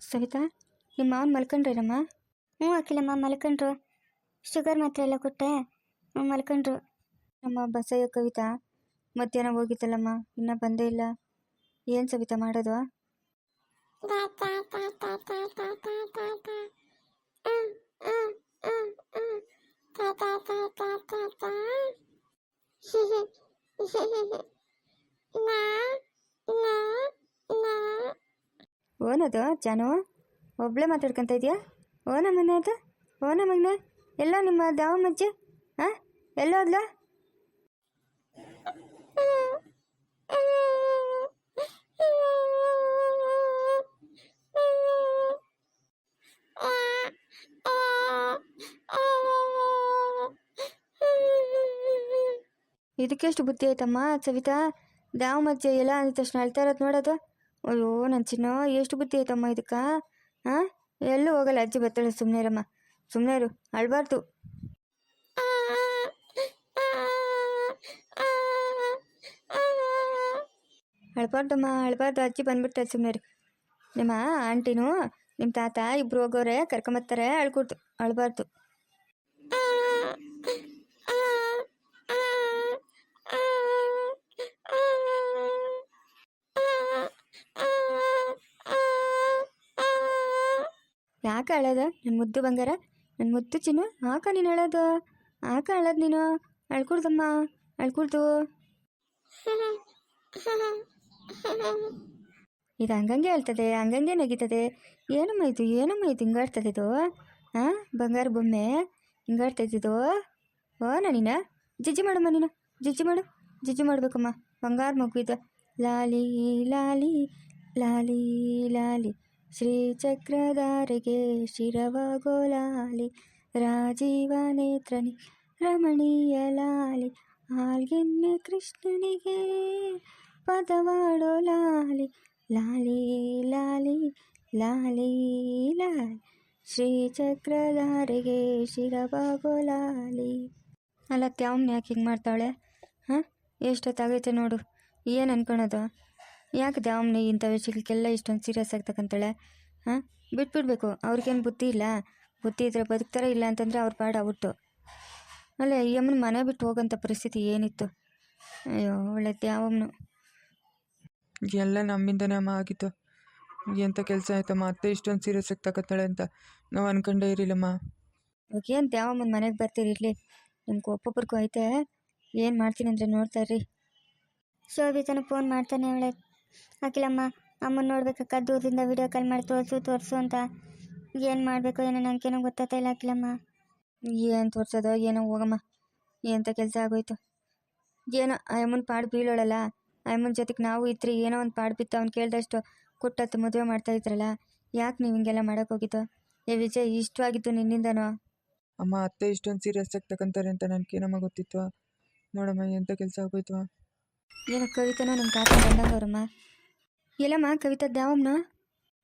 ಸವಿತಾ ನಿಮ್ಮ ಮಾವನ್ ಮಲ್ಕೊಂಡ್ರೇನಮ್ಮ ಹ್ಞೂ ಅಖಿಲಮ್ಮ ಮಲ್ಕೊಂಡ್ರು ಶುಗರ್ ಮಾತ್ರ ಎಲ್ಲ ಕೊಟ್ಟೆ ಹ್ಞೂ ಮಲ್ಕೊಂಡ್ರು ನಮ್ಮ ಬಸಯ್ಯ ಕವಿತಾ ಮಧ್ಯಾಹ್ನ ಹೋಗಿತ್ತಲ್ಲಮ್ಮ ಇನ್ನೂ ಬಂದೇ ಇಲ್ಲ ಏನು ಸವಿತಾ ಮಾಡೋದು ಓನದು? ಜಾನು, ಒಬ್ಳೆ ಮಾತಾಡ್ಕೊತ ಇದೆಯಾ? ಓನ ಮಗ್ನ ಅದು? ಓನ ಮಗ್ನ? ಎಲ್ಲ ನಿಮ್ಮ ದಾವ ಮಜ್ಜೆ? ಹಾಂ ಎಲ್ಲೋದ್ಲ ಇದಕ್ಕೆಷ್ಟು ಬುದ್ಧಿ ಆಯ್ತಮ್ಮ ಸವಿತಾ? ದಾವ ಮಜ್ಜೆ ಎಲ್ಲ ಅಂದ ತಕ್ಷಣ ಅಳ್ತಾ ಇರೋದು ನೋಡೋದು. ಅಯ್ಯೋ ನನ್ನ ಚಿನ್ನ, ಎಷ್ಟು ಬುದ್ಧಿ ಆಯ್ತಮ್ಮ ಇದಕ್ಕೆ? ಹಾಂ ಎಲ್ಲೂ ಹೋಗಲ್ಲ ಅಜ್ಜಿ ಬರ್ತಾಳೆ ಸುಮ್ಮನೆ ಇರಮ್ಮ ಸುಮ್ಮನೆ ಇರು ಅಳ್ಬಾರ್ದು. ಅಳ್ಬಾರ್ದಮ್ಮ, ಅಳ್ಬಾರ್ದು. ಅಜ್ಜಿ ಬಂದ್ಬಿಡ್ತಾರೆ ಸುಮ್ಮನೆ ಇರು ನಿಮ್ಮ ಆಂಟಿನೂ, ನಿಮ್ಮ ತಾತ ಇಬ್ರು ಹೋಗೋರೆ ಕರ್ಕೊಂಬರ್ತಾರೆ ಅಳ್ಕೊಡ್ತು ಅಳ್ಬಾರ್ದು. ಯಾಕೆ ಅಳದ ನನ್ನ ಮುದ್ದು ಬಂಗಾರ? ನನ್ನ ಮುದ್ದು ಚಿನ್ನು? ಆಕ ನೀನು ಅಳೋದು ಆಕ ಅಳೋದು ನೀನು? ಅಳ್ಕೊಳ್ದಮ್ಮ ಅಳ್ಕೊಳ್ತು ಇದು ಹಂಗಂಗೆ ಹೇಳ್ತದೆ, ಹಂಗಂಗೆ ನಗೀತದೆ. ಏನಮ್ಮ ಇದು ಏನಮ್ಮ ಇದು ಹಿಂಗಾಡ್ತದೆ ಇದು? ಹಾಂ ಬಂಗಾರ ಬೊಮ್ಮೆ ಹಿಂಗಾಡ್ತಾ ಇದು ಓ ನಾನಿನ ಜಿಜ್ಜಿ ಮಾಡಮ್ಮ ನೀನು. ಜಿಜ್ಜಿ ಮಾಡು. ಜಿಜ್ಜಿ ಮಾಡ್ಬೇಕಮ್ಮ. ಬಂಗಾರ ಮಗು ಇದು. ಲಾಲಿ ಲಾಲಿ ಲಾಲಿ ಲಾಲಿ. ಶ್ರೀ ಶಿರವ ಗೋಲಾಲಿ ಲಾಲಿ ರಾಜೀವ ನೇತ್ರನಿ ರಮಣೀಯ ಲಾಲಿ ಆಲ್ಗೆನ್ನೆ ಕೃಷ್ಣನಿಗೆ ಪದವಾಡೋ ಲಾಲಿ ಲಾಲಿ ಲಾಲಿ ಲಾಲಿ ಲಾಲಿ ಶ್ರೀಚಕ್ರಧಾರಿಗೆ ಶಿರವ ಗೋಲಾಲಿ ಲಾಲಿ ಅಲ್ಲ ತ್ಯಾವಮ್ನ ಯಾಕೆ ಹಿಂಗೆ ಮಾಡ್ತಾಳೆ? ಹಾಂ? ಎಷ್ಟೊತ್ತಾಗೈತೆ ನೋಡು, ಏನು ಅನ್ಕೊಳೋದು? ಯಾಕೆ ದ್ಯಾವಮ್ನಿ ಇಂಥ ವಿಷಯಕ್ಕೆಲ್ಲ ಇಷ್ಟೊಂದು ಸೀರಿಯಸ್ ಆಗಿ ತಗೊಂತಾಳೆ ಹಾಂ? ಬಿಟ್ಬಿಡ್ಬೇಕು. ಅವ್ರಿಗೇನು ಬುದ್ಧಿ ಇಲ್ಲ. ಬುದ್ಧಿ ಇದ್ರೆ ಬದುಕ್ತಾರೆ ಇಲ್ಲ ಅಂತಂದರೆ ಅವ್ರ ಪಾಡ ಅವ್ರದ್ದು ಅಲ್ಲ ಈ ಅಮ್ಮನ ಮನೆ ಬಿಟ್ಟು ಹೋಗೋಂಥ ಪರಿಸ್ಥಿತಿ ಏನಿತ್ತು? ಅಯ್ಯೋ ಒಳ್ಳೆ ದ್ಯಾವಮ್ನು ಎಲ್ಲ ನಮ್ಮಿಂದನೇ ಅಮ್ಮ ಆಗಿತ್ತು. ಎಂಥ ಕೆಲಸ ಆಯ್ತಮ್ಮ? ಅತ್ತೆ ಇಷ್ಟೊಂದು ಸೀರಿಯಸ್ ಆಗಿ ತಗೋತಾಳೆ ಅಂತ ನಾವು ಅನ್ಕೊಂಡೇ ಇರಲಿಲ್ಲಮ್ಮ. ಇವಾಗ ಏನು ದ್ಯಾವಮ್ಮನ ಮನೆಗೆ ಬರ್ತೀರಿ ಇರಲಿ. ನಿಮ್ಗೆ ಒಬ್ಬೊಬ್ರಿಗೂ ಐತೆ. ಏನು ಮಾಡ್ತೀನಿ ಅಂದರೆ ನೋಡ್ತಾ ಇರ್ರಿ. ಶೋಭಿತನ ಫೋನ್ ಮಾಡ್ತಾನೆ ಅವಳೆ. ಅಖಿಲಮ್ಮ ಅಮ್ಮನ ನೋಡ್ಬೇಕಕ್ಕ ದೂರದಿಂದ ವಿಡಿಯೋ ಕಾಲ್ ಮಾಡಿ ತೋರಿಸು ತೋರಿಸು ಅಂತ. ಏನು ಮಾಡಬೇಕು ಏನೋ ನನಗೇನೋ ಗೊತ್ತಾಗ್ತಾ ಇಲ್ಲ ಅಖಿಲಮ್ಮ ಏನು ತೋರಿಸೋದೋ ಏನೋ ಹೋಗಮ್ಮ. ಎಂಥ ಕೆಲಸ ಆಗೋಯ್ತು. ಏನೋ ಅಮ್ಮನ ಪಾಡು ಬೀಳೋಳಲ್ಲ. ಅಮ್ಮನ ಜೊತೆಗೆ ನಾವು ಇದ್ರಿ ಏನೋ ಒಂದು ಪಾಡು ಬಿತ್ತು. ಅವ್ನು ಕೇಳಿದಷ್ಟು ಕೊಟ್ಟತ್ತು ಮದುವೆ ಮಾಡ್ತಾ ಇದ್ರಲ್ಲ. ಯಾಕೆ ನೀವು ಹಿಂಗೆಲ್ಲ ಮಾಡೋಕೆ ಹೋಗಿದ್ದು? ಏ ವಿಜಯ್ ಇಷ್ಟವಾಗಿತ್ತು ನಿನ್ನಿಂದನೋ? ಅಮ್ಮ ಅತ್ತೆ ಇಷ್ಟೊಂದು ಸೀರಿಯಸ್ ಆಗಿ ತಗೊಂತಾರೆ ಅಂತ ನನಗೇನಮ್ಮ ಗೊತ್ತಿತ್ತು. ನೋಡಮ್ಮ ಎಂಥ ಕೆಲಸ ಆಗೋಯ್ತು. ಏನೋ ಕವಿತನೋ ನಮ್ಮ ತಾತ ಬಂದಂಗವ್ರಮ್ಮ ಎಲ್ಲಮ್ಮ ಕವಿತಾ ದ್ಯಾವಮ್ಮನ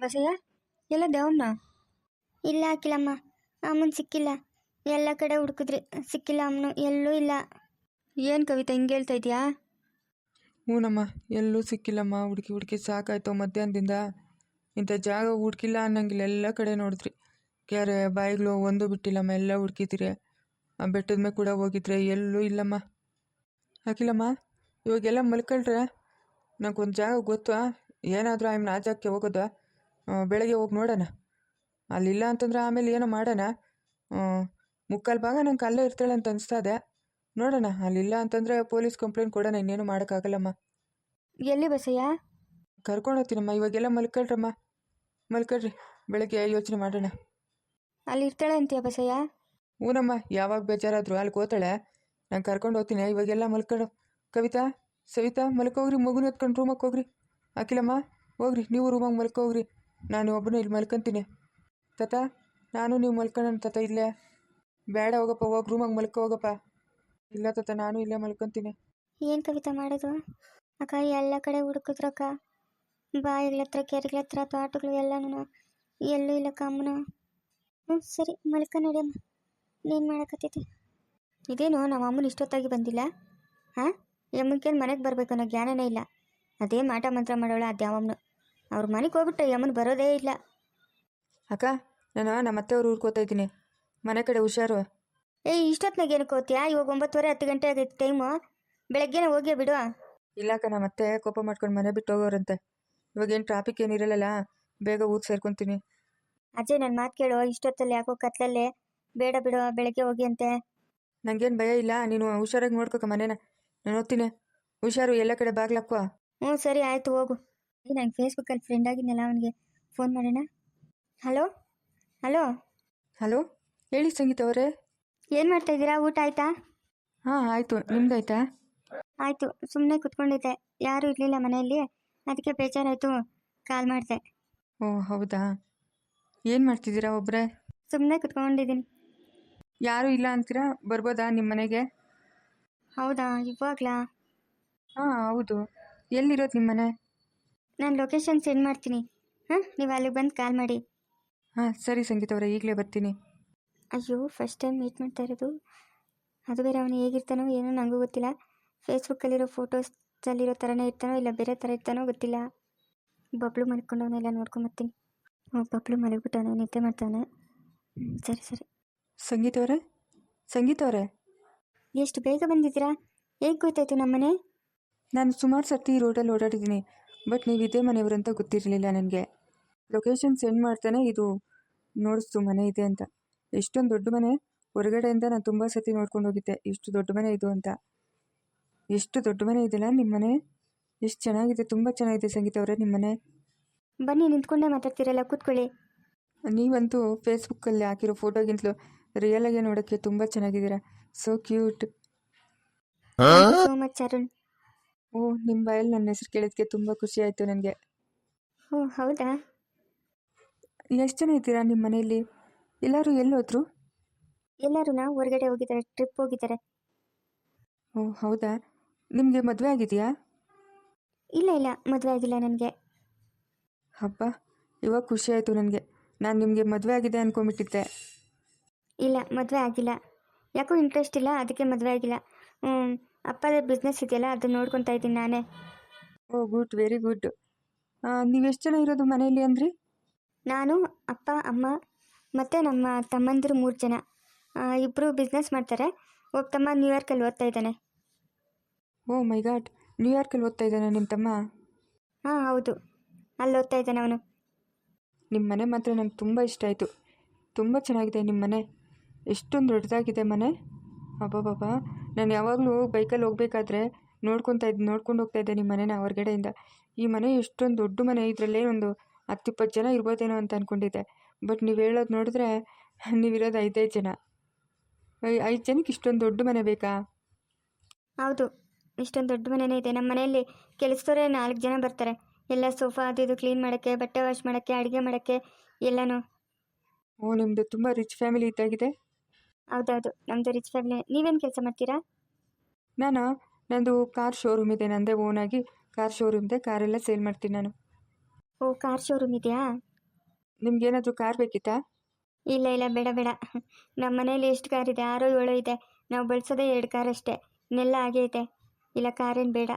ಬಸಯ್ಯ? ಎಲ್ಲ ದ್ಯಾವಮ್ಮ ಇಲ್ಲ ಹಾಕಿಲ್ಲಮ್ಮ ಅಮ್ಮನ ಸಿಕ್ಕಿಲ್ಲ. ಎಲ್ಲ ಕಡೆ ಹುಡುಕಿದ್ರಿ ಸಿಕ್ಕಿಲ್ಲ ಅಮ್ಮನು ಎಲ್ಲೂ ಇಲ್ಲ. ಏನು ಕವಿತಾ ಹಿಂಗೆ ಹೇಳ್ತಾ ಇದೆಯಾ? ಹ್ಞೂನಮ್ಮ ಎಲ್ಲೂ ಸಿಕ್ಕಿಲ್ಲಮ್ಮ ಹುಡುಕಿ ಹುಡುಕಿ ಸಾಕಾಯ್ತು ಮಧ್ಯಾಹ್ನದಿಂದ. ಇಂಥ ಜಾಗ ಹುಡುಕಿಲ್ಲ ಅನ್ನಂಗಿಲ್ಲ ಎಲ್ಲ ಕಡೆ ನೋಡಿದ್ರಿ. ಕೆರೆ ಬಾಯಿಗಳು ಒಂದು ಬಿಟ್ಟಿಲ್ಲಮ್ಮ ಎಲ್ಲ ಹುಡುಕಿದ್ರಿ. ಆ ಬೆಟ್ಟದ ಮೇಲೆ ಕೂಡ ಹೋಗಿದ್ರೆ ಎಲ್ಲೂ ಇಲ್ಲಮ್ಮ. ಹಾಕಿಲ್ಲಮ್ಮ ಇವಾಗೆಲ್ಲ ಮಲ್ಕೊಳ್ರೆ ನನಗೊಂದು ಜಾಗ ಗೊತ್ತು? ಏನಾದರೂ ಆಯ್ಮನ ಆ ಜಾಗಕ್ಕೆ ಹೋಗೋದು? ಬೆಳಗ್ಗೆ ಹೋಗಿ ನೋಡೋಣ. ಅಲ್ಲಿಲ್ಲ ಅಂತಂದ್ರೆ ಆಮೇಲೆ ಏನೋ ಮಾಡೋಣ? ಮುಕ್ಕಾಲು ಭಾಗ ನಂಗೆ ಅಲ್ಲೇ ಇರ್ತಾಳೆ ಅಂತ ಅನಿಸ್ತಾ ಇದೆ. ನೋಡೋಣ ಅಲ್ಲಿಲ್ಲ ಅಂತಂದರೆ ಪೊಲೀಸ್ ಕಂಪ್ಲೇಂಟ್ ಕೊಡೋಣ ಇನ್ನೇನು ಮಾಡೋಕ್ಕಾಗಲ್ಲಮ್ಮ ಎಲ್ಲಿ ಬಸಯ್ಯ? ಕರ್ಕೊಂಡು ಹೋಗ್ತೀನಮ್ಮ ಇವಾಗೆಲ್ಲ ಮಲ್ಕೊಳ್ರಮ್ಮ ಮಲ್ಕೊಳ್ರಿ ಬೆಳಗ್ಗೆ ಯೋಚನೆ ಮಾಡೋಣ. ಅಲ್ಲಿ ಇರ್ತಾಳೆ ಅಂತೀಯ ಬಸಯ್ಯ? ಹ್ಞೂನಮ್ಮ ಯಾವಾಗ ಬೇಜಾರಾದರೂ ಅಲ್ಲಿ ಕೂತಾಳೆ ನಾನು ಕರ್ಕೊಂಡು ಹೋಗ್ತೀನಿ ಇವಾಗೆಲ್ಲ ಮಲ್ಕೊಂಡು ಕವಿತಾ, ಸವಿತಾ, ಮಲ್ಕೋಗ್ರಿ, ಮಗುನ ಎತ್ಕೊಂಡು ರೂಮಕ್ಕೆ ಹೋಗ್ರಿ. ಅಖಿಲಮ್ಮ, ಹೋಗ್ರಿ, ನೀವು ರೂಮಾಗ ಮಲ್ಕೋಗ್ರಿ. ನಾನು ಒಬ್ಬನೇ ಇಲ್ಲಿ ಮಲ್ಕೊಂತೀನಿ. ತತ, ನಾನು ನೀವು ಮಲ್ಕೊಳ್ಳೋಣ ತತ ಇಲ್ಲೇ. ಬೇಡ ಹೋಗಪ್ಪ, ಹೋಗಿ ರೂಮಾಗ ಮಲ್ಕೋ, ಹೋಗಪ್ಪ. ಇಲ್ಲ ತತ, ನಾನು ಇಲ್ಲೇ ಮಲ್ಕೊಂತೀನಿ. ಏನು ಕವಿತಾ ಮಾಡೋದು? ಅಕ್ಕ ಎಲ್ಲ ಕಡೆ ಹುಡುಕಿದ್ರಕ್ಕ ಬಾಯಿಗಳ ಹತ್ರ, ಕೆರೆಗಳ ಹತ್ರ, ತೋಟಗಳು ಎಲ್ಲನೂ ಎಲ್ಲೂ ಇಲ್ಲಕ್ಕ ಅಮ್ಮನ. ಹ್ಞೂ ಸರಿ, ಮಲ್ಕ, ನಡಿಯಮ್ಮ. ನೀನು ಮಾಡಕತ್ತೈತಿ ಇದೇನು ನಮ್ಮ ಅಮ್ಮನ ಇಷ್ಟೊತ್ತಾಗಿ ಬಂದಿಲ್ಲ? ಹಾಂ? ಯಮ್ಮನ್ಕೇನು ಮನೆಗೆ ಬರಬೇಕು ಅನ್ನೋ ಜ್ಞಾನನೇ ಇಲ್ಲ. ಅದೇ ಮಾಟ ಮಂತ್ರ ಮಾಡೋಳ ಆ ದ್ಯಾವಮ್ಮನು ಅವ್ರ ಮನೆಗೆ ಹೋಗ್ಬಿಟ್ರೆ ಯಮ್ಮನ ಬರೋದೇ ಇಲ್ಲ. ಅಕ್ಕ ನಾನು ನಮ್ಮ ಅತ್ತೆಯವ್ರ ಊರಿಗೆ ಹೋಗ್ತಾ ಇದ್ದೀನಿ. ಮನೆ ಕಡೆ ಹುಷಾರು. ಏ ಇಷ್ಟೊತ್ತಿನಾಗ ಏನಕ್ಕೆ ಹೋಗ್ತೀಯಾ ಇವಾಗ ಒಂಬತ್ತುವರೆ ಹತ್ತು ಗಂಟೆ ಆಗೈತೆ ಟೈಮು. ಬೆಳಗ್ಗೆನೇ ಹೋಗಿ ಬಿಡು. ಇಲ್ಲ ಅಕ್ಕ ನಮ್ಮ ಅತ್ತೆ ಕೋಪ ಮಾಡ್ಕೊಂಡು ಮನೆ ಬಿಟ್ಟು ಹೋಗೋರಂತೆ. ಇವಾಗೇನು ಟ್ರಾಫಿಕ್ ಏನಿರಲ್ಲ ಬೇಗ ಊರು ಸೇರ್ಕೊಂತೀನಿ. ಅಜಯ್ ನನ್ನ ಮಾತು ಕೇಳು. ಇಷ್ಟೊತ್ತಲ್ಲಿ ಯಾಕೋ ಕತ್ಲಲ್ಲೇ ಬೇಡ ಬಿಡು ಬೆಳಗ್ಗೆ ಹೋಗಿ ಅಂತೆ. ನನಗೇನು ಭಯ ಇಲ್ಲ ನೀನು ಹುಷಾರಾಗಿ ನೋಡ್ಕೋಕ ಮನೇನ. ನಾನು ಹುಷಾರು ಎಲ್ಲ ಕಡೆ ಬಾಗ್ಲಕ್ಕ. ಹ್ಞೂ ಸರಿ ಆಯಿತು ಹೋಗು. ನಂಗೆ ಫೇಸ್ಬುಕ್ಕಲ್ಲಿ ಫ್ರೆಂಡ್ ಆಗಿದ್ದೆಲ್ಲ ಅವನಿಗೆ ಫೋನ್ ಮಾಡೋಣ? ಹಲೋ ಹಲೋ ಹಲೋ ಹೇಳಿ ಸಂಗೀತ ಅವರೇ. ಏನು ಮಾಡ್ತಾ ಇದ್ದೀರಾ? ಊಟ ಆಯ್ತಾ? ಹಾಂ ಆಯಿತು. ನಿಮ್ದಾಯ್ತಾ ಆಯಿತು? ಸುಮ್ಮನೆ ಕುತ್ಕೊಂಡಿದ್ದೆ. ಯಾರೂ ಇರಲಿಲ್ಲ ಮನೆಯಲ್ಲಿ. ಅದಕ್ಕೆ ಬೇಜಾರಾಯಿತು. ಕಾಲ್ ಮಾಡಿದೆ. ಓ ಹೌದಾ? ಏನು ಮಾಡ್ತಿದ್ದೀರಾ ಒಬ್ಬರೇ ಸುಮ್ಮನೆ ಕುತ್ಕೊಂಡಿದ್ದೀನಿ. ಯಾರೂ ಇಲ್ಲ ಅಂತೀರಾ? ಬರ್ಬೋದಾ ನಿಮ್ಮ ಮನೆಗೆ? ಹೌದಾ? ಇವಾಗ್ಲಾ? ಹಾಂ ಹೌದು. ಎಲ್ಲಿರೋದು ನಿಮ್ಮ ಮನೆ ನಾನು ಲೊಕೇಶನ್ ಸೆಂಡ್ ಮಾಡ್ತೀನಿ. ಹಾಂ ನೀವು ಅಲ್ಲಿಗೆ ಬಂದು ಕಾಲ್ ಮಾಡಿ. ಹಾಂ ಸರಿ ಸಂಗೀತ ಅವರೇ ಈಗಲೇ ಬರ್ತೀನಿ. ಅಯ್ಯೋ ಫಸ್ಟ್ ಟೈಮ್ ಮೀಟ್ ಮಾಡ್ತಾ ಇರೋದು. ಅದು ಬೇರೆ ಅವನು ಹೇಗಿರ್ತಾನೋ ಏನೋ ನನಗೂ ಗೊತ್ತಿಲ್ಲ. ಫೇಸ್ಬುಕ್ಕಲ್ಲಿರೋ ಫೋಟೋಸಲ್ಲಿರೋ ಥರನೇ ಇರ್ತಾನೋ ಇಲ್ಲ ಬೇರೆ ಥರ ಇರ್ತಾನೋ ಗೊತ್ತಿಲ್ಲ. ಬಬ್ಲು ಮಲ್ಕೊಂಡವನ್ನೆಲ್ಲ ನೋಡ್ಕೊಂಬರ್ತೀನಿ ಹ್ಞೂ ಬಬ್ಲು ಮಲಗ್ಬಿಟ್ಟವನೆ ನಿದ್ದೆ ಮಾಡ್ತಾನೆ ಸರಿ ಸರಿ. ಸಂಗೀತ ಅವರೇ? ಸಂಗೀತ ಅವರೇ? ಎಷ್ಟು ಬೇಗ ಬಂದಿದ್ದೀರಾ? ಹೇಗೆ ಗೊತ್ತಾಯ್ತು ನಮ್ಮನೆ? ನಾನು ಸುಮಾರು ಸರ್ತಿ ಈ ರೋಡಲ್ಲಿ ಓಡಾಡಿದ್ದೀನಿ ಬಟ್ ನೀವು ಇದೇ ಮನೆಯವರು ಅಂತ ಗೊತ್ತಿರಲಿಲ್ಲ ನನಗೆ. ಲೊಕೇಶನ್ ಸೆಂಡ್ ಮಾಡ್ತಾನೆ ಇದು ನೋಡಿಸ್ತು ಮನೆ ಇದೆ ಅಂತ. ಎಷ್ಟೊಂದು ದೊಡ್ಡ ಮನೆ ಹೊರಗಡೆಯಿಂದ ನಾನು ತುಂಬ ಸತಿ ನೋಡ್ಕೊಂಡು ಹೋಗಿದ್ದೆ ಎಷ್ಟು ದೊಡ್ಡ ಮನೆ ಇದು ಅಂತ. ಎಷ್ಟು ದೊಡ್ಡ ಮನೆ ಇದೆಯಲ್ಲ ನಿಮ್ಮ ಮನೆ ಎಷ್ಟು ಚೆನ್ನಾಗಿದೆ ತುಂಬ ಚೆನ್ನಾಗಿದೆ ಸಂಗೀತ ಅವರೇ ನಿಮ್ಮ ಮನೆ ಬನ್ನಿ ನಿಂತ್ಕೊಂಡೇ ಮಾತಾಡ್ತೀರಲ್ಲ ಕೂತ್ಕೊಳ್ಳಿ. ನೀವಂತೂ ಫೇಸ್ಬುಕ್ಕಲ್ಲಿ ಹಾಕಿರೋ ಫೋಟೋಗಿಂತಲೂ ರಿಯಲಾಗೆ ನೋಡೋಕ್ಕೆ ತುಂಬ ಚೆನ್ನಾಗಿದ್ದೀರಾ. So cute so much Arun ಓ ನಿಮ್ಮ ಬಾಯಲ್ಲಿ ನನ್ನ ಹೆಸರು ಕೇಳಿದ್ದಕ್ಕೆ ತುಂಬ ಖುಷಿ ಆಯಿತು ನನಗೆ. ಓ ಹೌದಾ? ಎಷ್ಟು ಜನ ಇದ್ದೀರಾ ನಿಮ್ಮ ಮನೆಯಲ್ಲಿ? ಎಲ್ಲರೂ ಎಲ್ಲೋದ್ರು ಎಲ್ಲರೂ ನಾವು ಹೊರಗಡೆ ಹೋಗಿದ್ದಾರೆ ಟ್ರಿಪ್ ಹೋಗಿದ್ದಾರೆ. ಓ ಹೌದಾ? ನಿಮಗೆ ಮದುವೆ ಆಗಿದೆಯಾ? ಇಲ್ಲ ಇಲ್ಲ ಮದುವೆ ಆಗಿಲ್ಲ ನನಗೆ. ಹಬ್ಬ? ಇವಾಗ ಖುಷಿ ಆಯಿತು ನನಗೆ. ನಾನು ನಿಮಗೆ ಮದುವೆ ಆಗಿದೆ ಅಂದ್ಕೊಂಬಿಟ್ಟಿದ್ದೆ ಇಲ್ಲ ಮದುವೆ ಆಗಿಲ್ಲ. ಯಾಕೋ ಇಂಟ್ರೆಸ್ಟ್ ಇಲ್ಲ ಅದಕ್ಕೆ ಮದುವೆ ಆಗಿಲ್ಲ. ಹ್ಞೂ ಅಪ್ಪದ ಬಿಸ್ನೆಸ್ ಇದೆಯಲ್ಲ ಅದು ನೋಡ್ಕೊತಾ ಇದ್ದೀನಿ ನಾನೇ. ಓ ಗುಡ್ ವೆರಿ ಗುಡ್ ನೀವು ಎಷ್ಟು ಜನ ಇರೋದು ಮನೆಯಲ್ಲಿ ಅಂದ್ರಿ? ನಾನು ಅಪ್ಪ ಅಮ್ಮ ಮತ್ತು ನಮ್ಮ ತಮ್ಮಂದಿರು ಮೂರು ಜನ. ಇಬ್ಬರು ಬಿಸ್ನೆಸ್ ಮಾಡ್ತಾರೆ. ಒಬ್ಬ ತಮ್ಮ ನ್ಯೂಯಾರ್ಕಲ್ಲಿ ಓದ್ತಾ ಇದ್ದಾನೆ. ಓ ಮೈ ಗಾಡ್ ನ್ಯೂಯಾರ್ಕಲ್ಲಿ ಓದ್ತಾ ಇದ್ದಾನೆ ನಿಮ್ಮ ತಮ್ಮ? ಹಾಂ ಹೌದು. ಅಲ್ಲಿ ಓದ್ತಾ ಇದ್ದಾನೆ ಅವನು. ನಿಮ್ಮ ಮನೆ ಮಾತ್ರ ನಂಗೆ ತುಂಬ ಇಷ್ಟ ಆಯಿತು. ತುಂಬ ಚೆನ್ನಾಗಿದೆ ನಿಮ್ಮ ಮನೆ. ಎಷ್ಟೊಂದು ದೊಡ್ಡದಾಗಿದೆ ಮನೆ. ಅಬ್ಬಬ್ಬಬ್ಬ. ನಾನು ಯಾವಾಗಲೂ ಬೈಕಲ್ಲಿ ಹೋಗ್ಬೇಕಾದ್ರೆ ನೋಡ್ಕೊತಾ ಇದ್ದು ನೋಡ್ಕೊಂಡು ಹೋಗ್ತಾ ಇದ್ದೆ ನಿಮ್ಮ ಮನೆನ ಹೊರಗಡೆಯಿಂದ. ಈ ಮನೆ ಎಷ್ಟೊಂದು ದೊಡ್ಡ ಮನೆ ಇದರಲ್ಲೇ ಒಂದು ಹತ್ತಿಪ್ಪತ್ತು ಜನ ಇರ್ಬೋದೇನೋ ಅಂತ ಅಂದ್ಕೊಂಡಿದ್ದೆ ಬಟ್ ನೀವು ಹೇಳೋದು ನೋಡಿದ್ರೆ ನೀವಿರೋದು ಐದೈದು ಜನ. ಐದು ಜನಕ್ಕೆ ಇಷ್ಟೊಂದು ದೊಡ್ಡ ಮನೆ ಬೇಕಾ? ಹೌದು. ಇಷ್ಟೊಂದು ದೊಡ್ಡ ಮನೆಯೇ ಇದೆ. ನಮ್ಮ ಮನೆಯಲ್ಲಿ ಕೆಲಸದವರೇ ನಾಲ್ಕು ಜನ ಬರ್ತಾರೆ. ಎಲ್ಲ ಸೋಫಾ ಅದು ಇದು ಕ್ಲೀನ್ ಮಾಡೋಕ್ಕೆ ಬಟ್ಟೆ ವಾಶ್ ಮಾಡೋಕ್ಕೆ ಅಡುಗೆ ಮಾಡೋಕ್ಕೆ ಎಲ್ಲನೂ. ಓ ನಿಮ್ಮದು ತುಂಬ ರಿಚ್ ಫ್ಯಾಮಿಲಿ ಇದ್ದಾಗಿದೆ ಹೌದೌದು ನಮ್ಮದು ರಿಚ್ ಫ್ಯಾಮಿಲಿ ನೀವೇನು ಕೆಲಸ ಮಾಡ್ತೀರಾ? ನಾನು ನಂದು ಕಾರ್ ಶೋರೂಮ್ ಇದೆ ನಂದೇ ಓನಾಗಿ ಕಾರ್ ಶೋರೂಮ್ ಇದೆ ಕಾರೆಲ್ಲ ಸೇಲ್ ಮಾಡ್ತೀನಿ ನಾನು. ಓ ಕಾರ್ ಶೋರೂಮ್ ಇದೆಯಾ? ನಿಮ್ಗೇನಾದರೂ ಕಾರ್ ಬೇಕಿತ್ತಾ? ಇಲ್ಲ ಇಲ್ಲ ಬೇಡ ಬೇಡ. ನಮ್ಮ ಮನೇಲಿ ಎಷ್ಟು ಕಾರ್ ಇದೆ? ಆರೋ ಏಳೋ ಇದೆ. ನಾವು ಬಳಸೋದೇ ಎರಡು ಕಾರ್ ಅಷ್ಟೇ. ಇನ್ನೆಲ್ಲ ಹಾಗೆ ಇದೆ. ಇಲ್ಲ ಕಾರೇನು ಬೇಡ.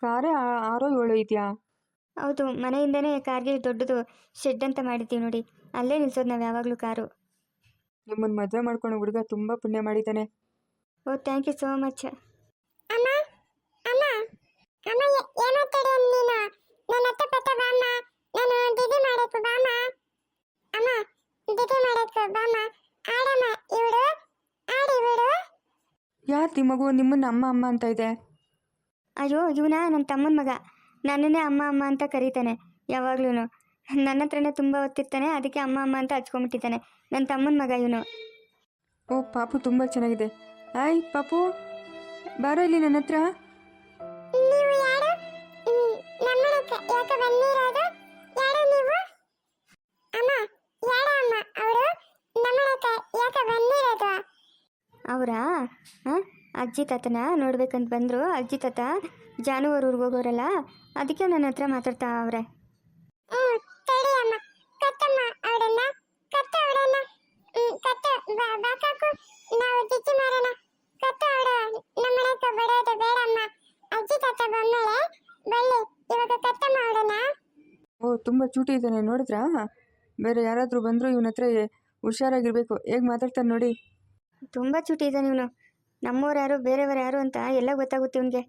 ಕಾರೇ ಆ- ಆರೋ ಏಳು ಇದೆಯಾ? ಹೌದು ಮನೆಯಿಂದನೇ ಕಾರ್ಗೆ ದೊಡ್ಡದು ಶೆಡ್ ಅಂತ ಮಾಡಿದ್ದೀವಿ ನೋಡಿ. ಅಲ್ಲೇ ನಿಲ್ಸೋದು ನಾವು ಯಾವಾಗಲೂ ಕಾರು. ನಿಮ್ಮನ್ನು ಮದುವೆ ಮಾಡ್ಕೊಂಡು ಹುಡುಗ ತುಂಬ ಪುಣ್ಯ ಮಾಡಿದ್ದಾನೆ. ಓ ಥ್ಯಾಂಕ್ ಯು ಸೋ ಮಚ್ ಅಮ್ಮ ಅಮ್ಮ ಅಮ್ಮ ಏನಾಗ್ತದೆ ನೀನು? ನನ್ನ ಅತ್ತೆ ಪತ್ತ ಬಾಮ್ಮ ನಾನು ದಿದಿ ಮಾಡಕ್ಕೆ ಬಾಮ್ಮ ಅಮ್ಮ. ದಿದಿ ಮಾಡಕ್ಕೆ ಬಾಮ್ಮ ಆಡಮ್ಮ ಇವಳು ಆಡಿ ಬಿಡು ಯಾರು ನಿಮ್ಮ ಮಗು? ನಿಮ್ಮನ್ನ ಅಮ್ಮ ಅಮ್ಮ ಅಂತ ಇದೆ. ಅಯ್ಯೋ ಇವನ? ನನ್ನ ತಮ್ಮನ ಮಗ. ನನ್ನನ್ನೇ ಅಮ್ಮ ಅಮ್ಮ ಅಂತ ಕರೀತಾನೆ ಯಾವಾಗ್ಲೂ ನನ್ನ ಹತ್ರನೇ ತುಂಬ ಹೊತ್ತಿರ್ತಾನೆ ಅದಕ್ಕೆ ಅಮ್ಮ ಅಮ್ಮ ಅಂತ ಹಚ್ಕೊಂಡ್ಬಿಟ್ಟಿದ್ದಾನೆ. ನನ್ನ ತಮ್ಮನ ಮಗ ಇವನು. ಓ ಪಾಪು ತುಂಬ ಚೆನ್ನಾಗಿದೆ. ಆಯ್ ಪಾಪು. ಬಾರೋ ಇಲ್ಲಿ ನನ್ನ ಹತ್ರ. ನೀವು ಯಾರು? ಹ್ಮ್, ನಮ್ಮನೆಗೆ ಯಾಕೆ ಬಂದಿರೋದು? ಯಾರು ನೀವು? ಅಮ್ಮ ಯಾರ ಅಮ್ಮ? ಅವರು? ನಮ್ಮನೆಗೆ ಯಾಕೆ ಬಂದಿರೋದು? ಅವರಾ? ಹಾಂ? ಅಜ್ಜಿ ತಾತನ ನೋಡ್ಬೇಕಂತ ಬಂದರು. ಅಜ್ಜಿ ತಾತ ಜಾನುವಾರು ಊರಿಗೆ ಹೋಗೋರಲ್ಲ ಅದಕ್ಕೆ ನನ್ನ ಹತ್ರ ಮಾತಾಡ್ತಾ ಅವ್ರೆ. ತುಂಬ ಚೂಟಿ ಇದ್ದಾನೆ ನೋಡಿದ್ರಾ? ಬೇರೆ ಯಾರಾದರೂ ಬಂದರೂ ಇವನ ಹತ್ರ ಹುಷಾರಾಗಿರ್ಬೇಕು. ಹೇಗೆ ಮಾತಾಡ್ತಾನೆ ನೋಡಿ. ತುಂಬ ಚೂಟಿ ಇದ್ದಾನೆ ಇವನು ನಮ್ಮವ್ರು ಯಾರು, ಬೇರೆಯವ್ರು ಯಾರು ಅಂತ ಎಲ್ಲ ಗೊತ್ತಾಗುತ್ತೆ ಇವನಿಗೆ.